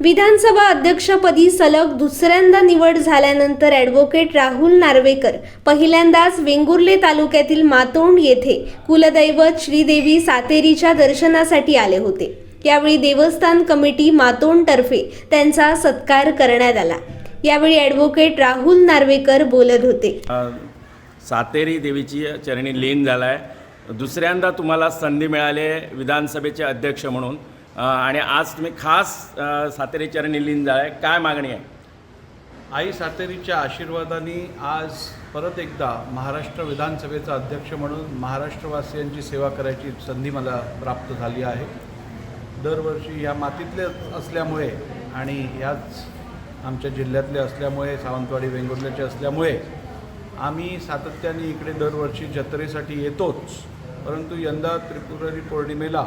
विधानसभा अध्यक्षपदी सलग दुसऱ्यांदा निवड झाल्यानंतर ॲडव्होकेट राहुल नार्वेकर पहिल्यांदाच वेंगुर्ले तालुक्यातील मातोंड येथे कुलदैवत श्रीदेवी सातेरीच्या दर्शनासाठी आले होते. यावेळी देवस्थान कमिटी मातोंडतर्फे त्यांचा सत्कार करण्यात आला. यावेळी ॲडव्होकेट राहुल नार्वेकर बोलत होते. सातेरी देवीची चरणी लीन झाला आहे दुसऱ्यांदा तुम्हाला संधी मिळाली विधानसभेचे अध्यक्ष म्हणून. आणि आज तुम्ही खास सातेरीच्या सातेरी चरणी लीन आहे काय मागणी आहे? आई सातेरीच्या आशीर्वादाने आज परत एकदा महाराष्ट्र विधानसभेचा अध्यक्ष म्हणून महाराष्ट्रवासियांची सेवा करायची संधी मला प्राप्त झाली आहे. दरवर्षी या मातीतले असल्यामुळे आणि ह्याच आमच्या जिल्ह्यातले असल्यामुळे सावंतवाडी वेंगुर्ल्याचे असल्यामुळे आम्ही सातत्याने इकडे दरवर्षी जत्रेसाठी येतोच. परंतु यंदा त्रिपुरारी पौर्णिमेला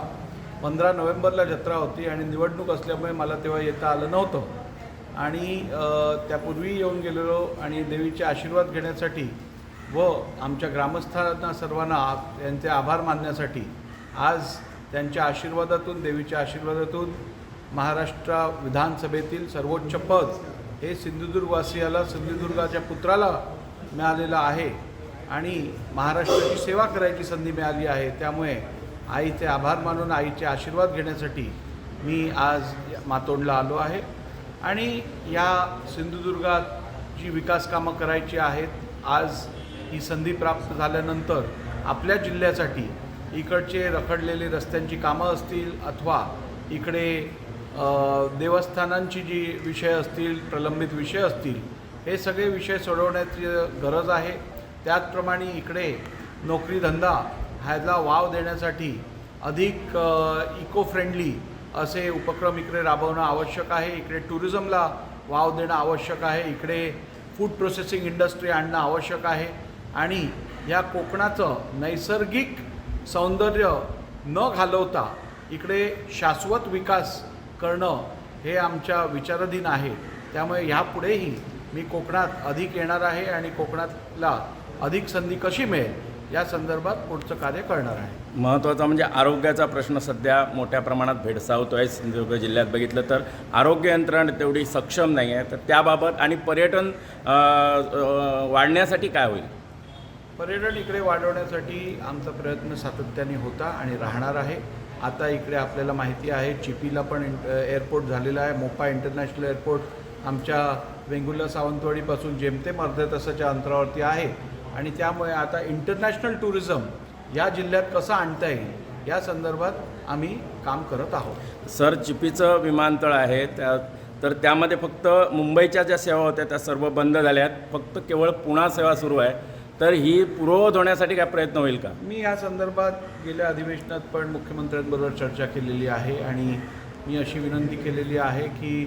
पंधरा नोव्हेंबरला जत्रा होती आणि निवडणूक असल्यामुळे मला तेव्हा येता आलं नव्हतं. आणि त्यापूर्वी येऊन गेलेलो आणि देवीचे आशीर्वाद घेण्यासाठी व आमच्या ग्रामस्थांना सर्वांना आ- यांचे आभार मानण्यासाठी आज त्यांच्या आशीर्वादातून देवीच्या आशीर्वादातून महाराष्ट्र विधानसभेतील सर्वोच्च पद हे सिंधुदुर्गवासियाला सिंधुदुर्गाच्या पुत्राला मिळालेलं आहे आणि महाराष्ट्राची सेवा करायची संधी मिळाली आहे. त्यामुळे आईचे आभार मानून आईचे आशीर्वाद घेण्यासाठी मी आज मातोंडला आलो आहे. आणि या सिंधुदुर्गात जी विकास कामं करायची आहेत आज ही संधी प्राप्त झाल्यानंतर आपल्या जिल्ह्यासाठी इकडचे रखडलेले रस्त्यांची कामं असतील अथवा इकडे देवस्थानांची जी विषय असतील प्रलंबित विषय असतील हे सगळे विषय सोडवण्याची गरज आहे. त्याचप्रमाणे इकडे नोकरीधंदा ह्याला वाव देण्यासाठी अधिक इको फ्रेंडली असे उपक्रम इकडे राबवणं आवश्यक आहे. इकडे टुरिझमला वाव देणं आवश्यक आहे. इकडे फूड प्रोसेसिंग इंडस्ट्री आणणं आवश्यक आहे. आणि या कोकणाचं नैसर्गिक सौंदर्य न घालवता इकडे शाश्वत विकास करणं हे आमच्या विचाराधीन आहे. त्यामुळे ह्यापुढेही मी कोकणात अधिक येणार आहे आणि कोकणातला अधिक संधी कशी मिळेल? या संदर्भात पुढचं कार्य करणार आहे. महत्त्वाचा म्हणजे आरोग्याचा प्रश्न सध्या मोठ्या प्रमाणात भेडसावतो आहे सिंधुदुर्ग जिल्ह्यात बघितलं तर आरोग्य यंत्रणा तेवढी सक्षम नाही आहे तर त्याबाबत आणि पर्यटन वाढण्यासाठी काय होईल? पर्यटन इकडे वाढवण्यासाठी आमचा प्रयत्न सातत्याने होता आणि राहणार आहे. आता इकडे आपल्याला माहिती आहे चिपीला पण इंट एअरपोर्ट झालेला आहे. मोपा इंटरनॅशनल एअरपोर्ट आमच्या वेंगुर्ला सावंतवाडीपासून जेमतेम अर्ध्या तासाच्या अंतरावरती आहे. आणि त्यामुळे आता इंटरनॅशनल टुरिझम या जिल्ह्यात कसं आणता येईल या संदर्भात आम्ही काम करत आहोत. सर चिपीचं विमानतळ आहे त्या तर त्यामध्ये फक्त मुंबईच्या ज्या सेवा होत्या त्या सर्व बंद झाल्या आहेत फक्त केवळ पुणा सेवा सुरू आहे. तर ही पूर्ववत होण्यासाठी काय प्रयत्न होईल का? मी या संदर्भात गेल्या अधिवेशनात पण मुख्यमंत्र्यांबरोबर चर्चा केलेली आहे आणि मी अशी विनंती केलेली आहे की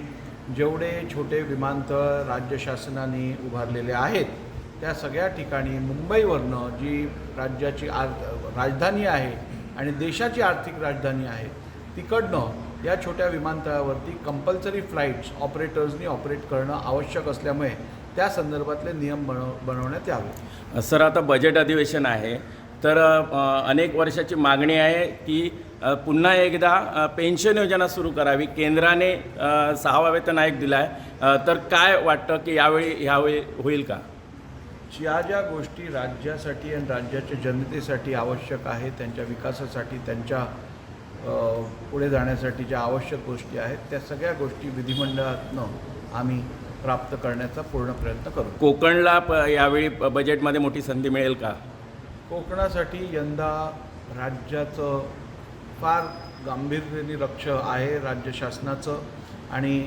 जेवढे छोटे विमानतळ राज्य शासनाने उभारलेले आहेत त्या सगळ्या ठिकाणी मुंबईवरनं जी राज्याची आर राजधानी आहे आणि देशाची आर्थिक राजधानी आहे तिकडनं या छोट्या विमानतळावरती कंपल्सरी फ्लाईट्स ऑपरेटर्सनी ऑपरेट करणं आवश्यक असल्यामुळे त्या संदर्भातले नियम बनव बनवण्यात यावे. सर आता बजेट अधिवेशन आहे. तर अनेक वर्षाची मागणी आहे की पुन्हा एकदा पेन्शन योजना सुरू करावी. केंद्राने सहावा वेतन आयोग दिला आहे तर काय वाटतं की यावेळी ह्यावेळी होईल का? ज्या ज्या गोष्टी राज्यासाठी आणि राज्याच्या जनतेसाठी आवश्यक आहेत त्यांच्या विकासासाठी त्यांच्या पुढे जाण्यासाठी ज्या आवश्यक गोष्टी आहेत त्या सगळ्या गोष्टी विधिमंडळातनं आम्ही प्राप्त करण्याचा पूर्ण प्रयत्न करू. कोकणला प यावेळी बजेटमध्ये मोठी संधी मिळेल का? कोकणासाठी यंदा राज्याचं फार गांभीर्याने लक्ष आहे राज्य शासनाचं आणि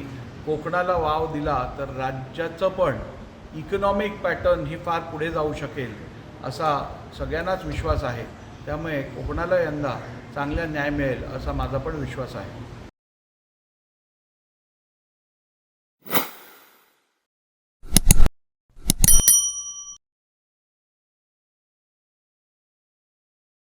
कोकणाला वाव दिला तर राज्याचं पण इकॉनॉमिक पॅटर्न ही फार पुढे जाऊ शकेल असा सगळ्यांनाच विश्वास आहे. त्यामुळे कोकणाला यंदा चांगला न्याय मिळेल असा माझा पण विश्वास आहे.